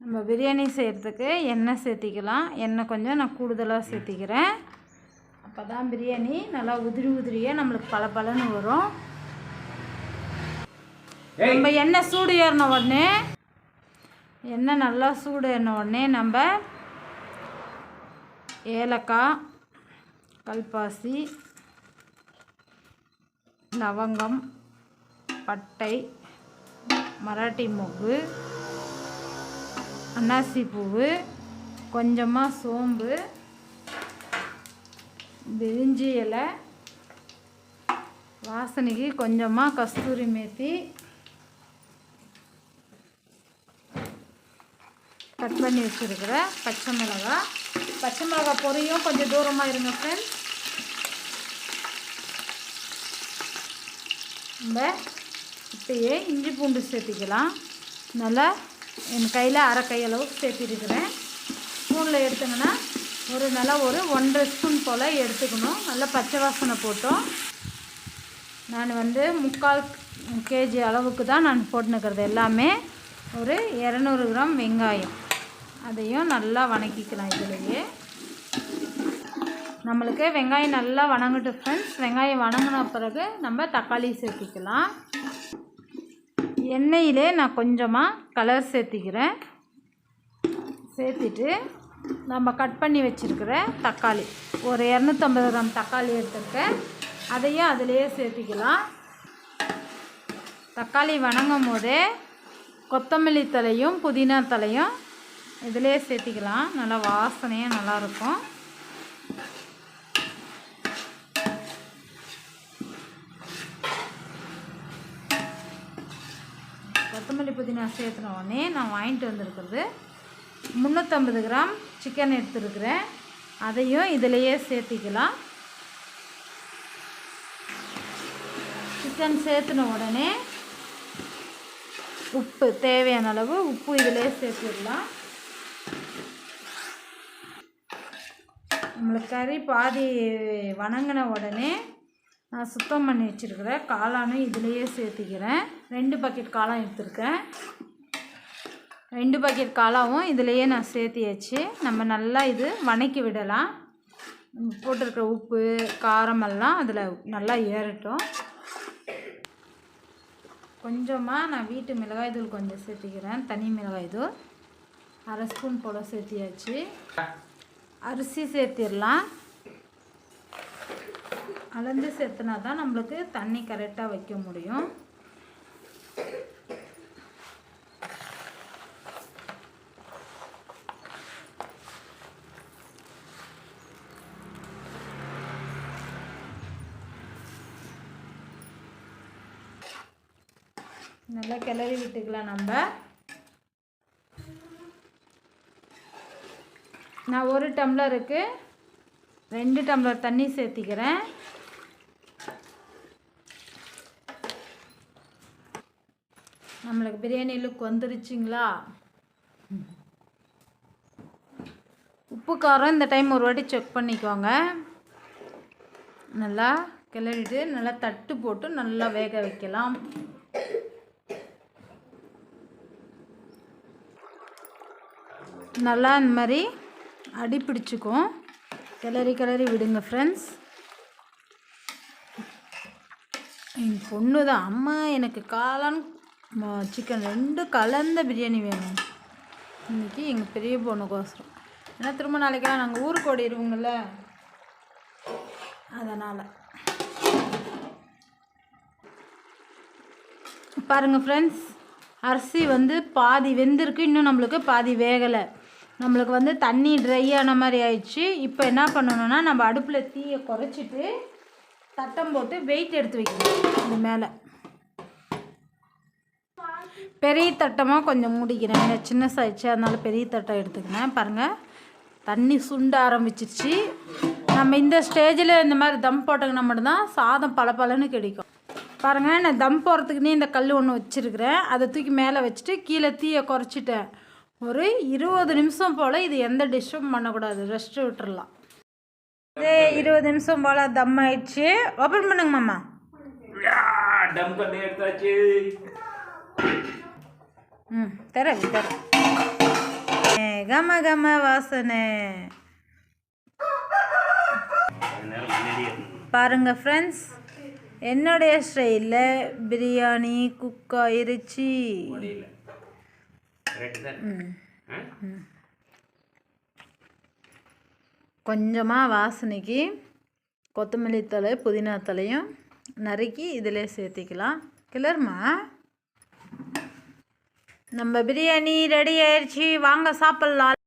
நம்ம பிரியாணி செய்கிறதுக்கு எண்ணெய் சேர்த்திக்கலாம். எண்ணெய் கொஞ்சம் நான் கூடுதலாக சேர்த்திக்கிறேன். அப்போ தான் பிரியாணி நல்லா உதிரி உதிரியாக நம்மளுக்கு பல பலன்னு வரும் நம்ம எண்ணெய் சூடு ஏறின உடனே எண்ணெய் நல்லா சூடு ஏறின உடனே நம்ம ஏலக்காய் கல்பாசி லவங்கம் பட்டை மராட்டி மொக்கு அன்னாசி பூவு கொஞ்சமாக சோம்பு பிரிஞ்சி இலை வாசனைக்கு கொஞ்சமாக கஸ்தூரி மேத்தி கட் பண்ணி வச்சுருக்கிற பச்சை மிளகாய் பச்சை மிளகாய் பொரியும் கொஞ்சம் தூரமாக இருங்க ஃப்ரெண்ட்ஸ் நம்ம இப்பயே இஞ்சி பூண்டு சேர்த்திக்கலாம். நல்லா என் கையில் அரை கையளவுக்கு சேர்த்திருக்கிறேன். ஸ்பூனில் எடுத்தோங்கன்னா ஒரு நல்லா ஒரு ஒன்றரை ஸ்பூன் போல் எடுத்துக்கணும். நல்லா பச்சை வாசனை போட்டோம். நான் வந்து முக்கால் கேஜி அளவுக்கு தான் நான் போட்டுனுக்கிறது எல்லாமே. ஒரு இரநூறு கிராம் வெங்காயம். அதையும் நல்லா வணக்கிக்கலாம் இதுலேயே. நம்மளுக்கு வெங்காயம் நல்லா வணங்கட்டும் ஃப்ரெண்ட்ஸ் வெங்காயம் வணங்கின பிறகு நம்ம தக்காளி சேர்த்திக்கலாம். எண்ணெயிலே நான் கொஞ்சமாக கலர் சேர்த்திக்கிறேன். சேர்த்திட்டு நம்ம கட் பண்ணி வச்சுருக்கிற தக்காளி. ஒரு இரநூத்தம்பது கிராம் தக்காளி எடுத்துருக்கேன். அதையும் அதிலேயே சேர்த்திக்கலாம். தக்காளி வணங்கும் போதே கொத்தமல்லி தலையும் புதினா தலையும் இதிலே சேர்த்திக்கலாம். நல்லா வாசனையாக நல்லாயிருக்கும் கொத்தமல்லி புதினா சேர்த்துன உடனே நான் வாங்கிட்டு வந்திருக்கிறது முந்நூற்றம்பது கிராம் சிக்கன் எடுத்துருக்கிறேன். அதையும் இதிலையே சேர்த்திக்கலாம். சிக்கன் சேர்த்துன உடனே உப்பு தேவையான அளவு உப்பு இதிலே சேர்த்துடலாம். நம்மளுக்கு கறி பாதி வணங்கின உடனே நான் சுத்தம் பண்ணி வச்சுருக்கிற காளானும் இதிலையே சேர்த்திக்கிறேன். ரெண்டு பக்கெட் காளான் எடுத்துருக்கேன். ரெண்டு பக்கெட் காளாவும் இதிலையே நான் சேர்த்தியாச்சு நம்ம நல்லா இது வணக்கி விடலாம். போட்டிருக்கிற உப்பு காரமெல்லாம் அதில் நல்லா ஏறட்டும். கொஞ்சமாக நான் வீட்டு மிளகாய் தூள் கொஞ்சம் சேர்த்திக்கிறேன். தனி மிளகாய் தூள். அரை ஸ்பூன் போல் சேர்த்தியாச்சு அரிசி சேர்த்திடலாம். அளந்து சேர்த்துனா தான் நம்மளுக்கு தண்ணி கரெக்டாக வைக்க முடியும். நல்லா கிளறி விட்டுக்கலாம் நம்ம. நான் ஒரு டம்ளருக்கு ரெண்டு டம்ளர் தண்ணி சேர்த்திக்கிறேன். நம்மளுக்கு பிரியாணி லுக் வந்துருச்சுங்களா? உப்பு காரம் இந்த டைம் ஒரு வாட்டி செக் பண்ணிக்கோங்க. நல்லா கிளறிட்டு நல்லா தட்டு போட்டு நல்லா வேக வைக்கலாம். நல்லா இந்த மாதிரி அடி பிடிச்சிக்கும். கிளறி கிளறி விடுங்க ஃப்ரெண்ட்ஸ் என் பொண்ணு தான் அம்மா எனக்கு காளான் சிக்கன் ரெண்டும் கலந்த பிரியாணி வேணும். இன்றைக்கி எங்கள் பெரிய பொண்ணுக்கோசரம். ஏன்னா திரும்ப நாளைக்கெல்லாம் நாங்கள் ஊருக்கு ஓடிடுவோங்கள்ல அதனால். பாருங்கள் ஃப்ரெண்ட்ஸ் அரிசி வந்து பாதி வெந்திருக்கு இன்னும் நம்மளுக்கு பாதி வேகலை. நம்மளுக்கு வந்து தண்ணி ட்ரை ஆன மாதிரி ஆயிடுச்சு. இப்போ என்ன பண்ணணும்னா நம்ம அடுப்பில் தீயை குறைச்சிட்டு தட்டம் போட்டு வெயிட் எடுத்து வைக்கணும். இது மேலே. பெரிய தட்டமாக கொஞ்சம் மூடிக்கிறேன். சின்ன சைச்சு அதனால் பெரிய தட்டம் எடுத்துக்கினேன் பாருங்கள் தண்ணி சுண்ட ஆரம்பிச்சிருச்சு. நம்ம இந்த ஸ்டேஜில் இந்த மாதிரி தம் போட்டோங்கன்னா மட்டும்தான் சாதம் பளபளன்னு கிடைக்கும். பாருங்கள் நான் தம் போகிறதுக்குன்னே இந்த கல் ஒன்று வச்சுருக்கிறேன். அதை தூக்கி மேலே வச்சுட்டு கீழே தீயை குறைச்சிட்டேன். ஒரு இருபது நிமிஷம் போல் இது எந்த டிஷ்ஷும் பண்ணக்கூடாது. ரெஸ்ட்டு விட்டுடலாம் இதே இருபது நிமிஷம் போல் தம் ஆயிடுச்சு. ஓப்பன் பண்ணுங்க மாமா. எடுத்தாச்சு. ம் தரேன் தரேன் கம கம வாசனை பாருங்கள் பாருங்க ஃப்ரெண்ட்ஸ் என்னுடைய ஸ்டைலில் பிரியாணி குக் ஆயிருச்சு கொஞ்சமாக வாசனைக்கு கொத்தமல்லி தழை புதினா தலையும் நறுக்கி இதில் சேர்த்திக்கலாம். கிளர்மா? நம்ம பிரியாணி ரெடி ஆயிடுச்சு வாங்க சாப்பிட்லாம்.